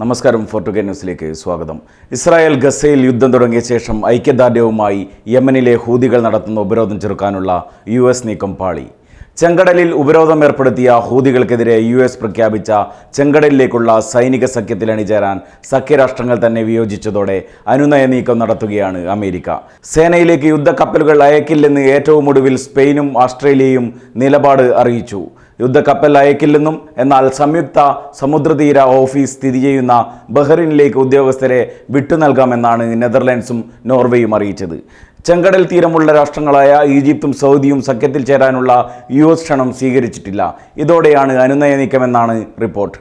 നമസ്കാരം ഫോർട്ടുഗേ ന്യൂസിലേക്ക് സ്വാഗതം. ഇസ്രായേൽ ഗസയിൽ യുദ്ധം തുടങ്ങിയ ശേഷം ഐക്യദാർഢ്യവുമായി യമനിലെ ഹൂതികൾ നടത്തുന്ന ഉപരോധം ചെറുക്കാനുള്ള യു എസ് നീക്കം പാളി. ചെങ്കടലിൽ ഉപരോധം ഏർപ്പെടുത്തിയ ഹൂതികൾക്കെതിരെ യു എസ് പ്രഖ്യാപിച്ച ചെങ്കടലിലേക്കുള്ള സൈനിക സഖ്യത്തിൽ അണിചേരാൻ സഖ്യരാഷ്ട്രങ്ങൾ തന്നെ വിയോജിച്ചതോടെ അനുനയ നീക്കം നടത്തുകയാണ് അമേരിക്ക. സേനയിലേക്ക് യുദ്ധക്കപ്പലുകൾ അയക്കില്ലെന്ന് ഏറ്റവും ഒടുവിൽ സ്പെയിനും ഓസ്ട്രേലിയയും നിലപാട് അറിയിച്ചു. യുദ്ധക്കപ്പൽ അയക്കില്ലെന്നും എന്നാൽ സംയുക്ത സമുദ്രതീര ഓഫീസ് സ്ഥിതി ചെയ്യുന്ന ബഹ്റിനിലേക്ക് ഉദ്യോഗസ്ഥരെ വിട്ടുനൽകാമെന്നാണ് നെതർലാൻഡ്സും നോർവേയും അറിയിച്ചത്. ചെങ്കടൽ തീരമുള്ള രാഷ്ട്രങ്ങളായ ഈജിപ്തും സൗദിയും സഖ്യത്തിൽ ചേരാനുള്ള യു എസ് ക്ഷണം സ്വീകരിച്ചിട്ടില്ല. ഇതോടെയാണ് അനുനയ നീക്കമെന്നാണ് റിപ്പോർട്ട്.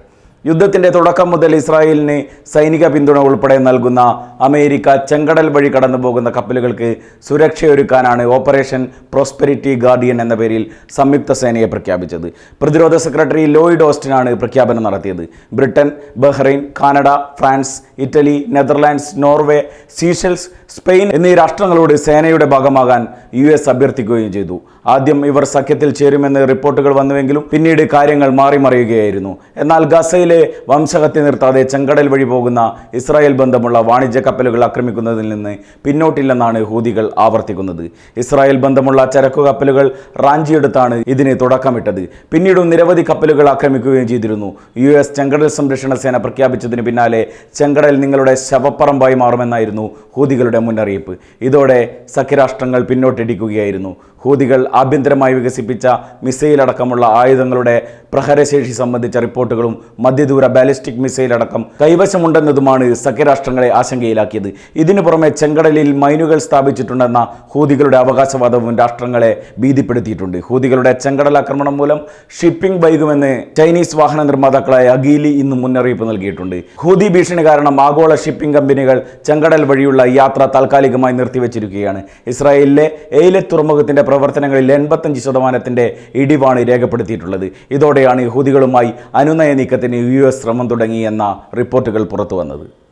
യുദ്ധത്തിന്റെ തുടക്കം മുതൽ ഇസ്രായേലിന് സൈനിക പിന്തുണ ഉൾപ്പെടെ നൽകുന്ന അമേരിക്ക ചെങ്കടൽ വഴി കടന്നു പോകുന്ന കപ്പലുകൾക്ക് സുരക്ഷയൊരുക്കാനാണ് ഓപ്പറേഷൻ പ്രോസ്പെരിറ്റി ഗാർഡിയൻ എന്ന പേരിൽ സംയുക്ത സേനയെ പ്രഖ്യാപിച്ചത്. പ്രതിരോധ സെക്രട്ടറി ലോയിഡ് ഓസ്റ്റിനാണ് പ്രഖ്യാപനം നടത്തിയത്. Britain Bahrain Canada France Italy Netherlands Norway Seychelles Spain എന്നീ രാഷ്ട്രങ്ങളോട് സേനയുടെ ഭാഗമാകാൻ യു എസ് അഭ്യർത്ഥിക്കുകയും ചെയ്തു. ആദ്യം ഇവർ സഖ്യത്തിൽ ചേരുമെന്ന് റിപ്പോർട്ടുകൾ വന്നുവെങ്കിലും പിന്നീട് കാര്യങ്ങൾ മാറിമറിയുകയായിരുന്നു. എന്നാൽ ഗസയിലെ വംശഹത്യ നിർത്താതെ ചെങ്കടൽ വഴി പോകുന്ന ഇസ്രായേൽ ബന്ധമുള്ള വാണിജ്യ കപ്പലുകൾ ആക്രമിക്കുന്നതിൽ നിന്ന് പിന്നോട്ടില്ലെന്നാണ് ഹൂതികൾ ആവർത്തിക്കുന്നത്. ഇസ്രായേൽ ബന്ധമുള്ള ചരക്കു കപ്പലുകൾ റാഞ്ചിയെടുത്താണ് ഇതിന് തുടക്കമിട്ടത്. പിന്നീടും നിരവധി കപ്പലുകൾ ആക്രമിക്കുകയും ചെയ്തിരുന്നു. യു എസ് ചെങ്കടൽ സംരക്ഷണ സേന പ്രഖ്യാപിച്ചതിന് പിന്നാലെ ചെങ്കടൽ നിങ്ങളുടെ ശവപ്പറമ്പായി മാറുമെന്നായിരുന്നു ഹൂതികളുടെ മുന്നറിയിപ്പ്. ഇതോടെ സഖ്യരാഷ്ട്രങ്ങൾ പിന്നോട്ടിടിക്കുകയായിരുന്നു. ഹൂതികൾ ആഭ്യന്തരമായി വികസിപ്പിച്ച മിസൈൽ അടക്കമുള്ള ആയുധങ്ങളുടെ പ്രഹരശേഷി സംബന്ധിച്ച റിപ്പോർട്ടുകളും മധ്യദൂര ബാലിസ്റ്റിക് മിസൈൽ അടക്കം കൈവശമുണ്ടെന്നതുമാണ് സഖ്യരാഷ്ട്രങ്ങളെ ആശങ്കയിലാക്കിയത്. ഇതിനു പുറമെ ചെങ്കടലിൽ മൈനുകൾ സ്ഥാപിച്ചിട്ടുണ്ടെന്ന ഹൂതികളുടെ അവകാശവാദവും രാഷ്ട്രങ്ങളെ ഭീതിപ്പെടുത്തിയിട്ടുണ്ട്. ഹൂതികളുടെ ചെങ്കടൽ ആക്രമണം മൂലം ഷിപ്പിംഗ് വൈകുമെന്ന് ചൈനീസ് വാഹന നിർമ്മാതാക്കളായ അഗീലി ഇന്ന് മുന്നറിയിപ്പ് നൽകിയിട്ടുണ്ട്. ഹൂതി ഭീഷണി കാരണം ആഗോള ഷിപ്പിംഗ് കമ്പനികൾ ചെങ്കടൽ വഴിയുള്ള യാത്ര താൽക്കാലികമായി നിർത്തിവെച്ചിരിക്കുകയാണ്. ഇസ്രായേലിലെ എയിലെ തുറമുഖത്തിന്റെ പ്രവർത്തനങ്ങളിൽ എൺപത്തഞ്ച് ശതമാനത്തിന്റെ ഇടിവാണ് രേഖപ്പെടുത്തിയിട്ടുള്ളത്. ഇതോടെയാണ് ഹൂതികളുമായി അനുനയ നീക്കത്തിന് എസ് ശ്രമം തുടങ്ങിയെന്ന റിപ്പോർട്ടുകൾ പുറത്തു വന്നത്